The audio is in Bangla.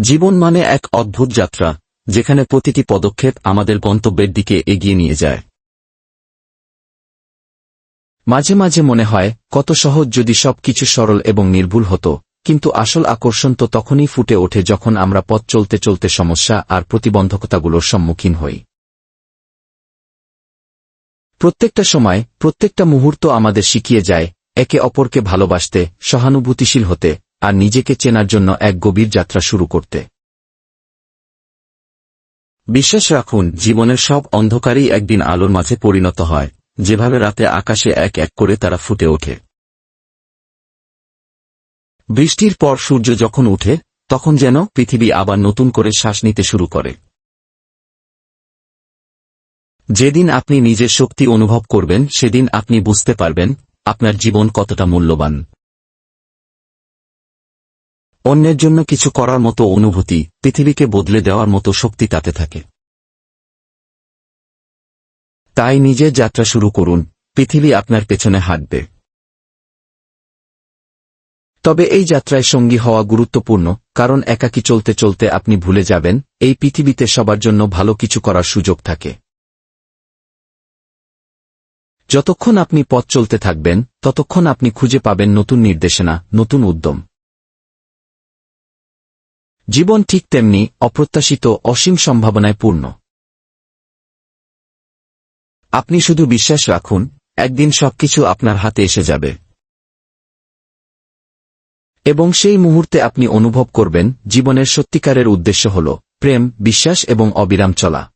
জীবন মানে এক অদ্ভুত যাত্রা, যেখানে প্রতিটি পদক্ষেপ আমাদের গন্তব্যের দিকে এগিয়ে নিয়ে যায়। মাঝে মাঝে মনে হয়, কত সহজ যদি সবকিছু সরল এবং নির্ভুল হতো, কিন্তু আসল আকর্ষণ তো তখনই ফুটে ওঠে যখন আমরা পথ চলতে চলতে সমস্যা আর প্রতিবন্ধকতাগুলোর সম্মুখীন হই। প্রত্যেকটা সময়, প্রত্যেকটা মুহূর্ত আমাদের শিখিয়ে যায়, একে অপরকে ভালোবাসতে, সহানুভূতিশীল হতে আর নিজেকে চেনার জন্য এক গভীর যাত্রা শুরু করতে। বিশ্বাস রাখুন, জীবনের সব অন্ধকারই একদিন আলোর মাঝে পরিণত হয়, যেভাবে রাতে আকাশে এক এক করে তারা ফুটে ওঠে। বৃষ্টির পর সূর্য যখন উঠে, তখন যেন পৃথিবী আবার নতুন করে শ্বাস নিতে শুরু করে। যেদিন আপনি নিজের শক্তি অনুভব করবেন, সেদিন আপনি বুঝতে পারবেন, আপনার জীবন কতটা মূল্যবান। অন্যের জন্য কিছু করার মতো অনুভূতি পৃথিবীকে বদলে দেওয়ার মতো শক্তি তাতে থাকে। তাই নিজের যাত্রা শুরু করুন, পৃথিবী আপনার পেছনে হাঁটবে। তবে এই যাত্রায় সঙ্গী হওয়া গুরুত্বপূর্ণ, কারণ একাকী চলতে চলতে আপনি ভুলে যাবেন, এই পৃথিবীতে সবার জন্য ভালো কিছু করার সুযোগ থাকে। যতক্ষণ আপনি পথ চলতে থাকবেন, ততক্ষণ আপনি খুঁজে পাবেন নতুন নির্দেশনা, নতুন উদ্যম। জীবন ঠিক তেমনি অপ্রত্যাশিত অসীম সম্ভাবনায় পূর্ণ। আপনি শুধু বিশ্বাস রাখুন, একদিন সবকিছু আপনার হাতে এসে যাবে। এবং সেই মুহূর্তে আপনি অনুভব করবেন, জীবনের সত্যিকারের উদ্দেশ্য হল প্রেম, বিশ্বাস এবং অবিরাম চলা।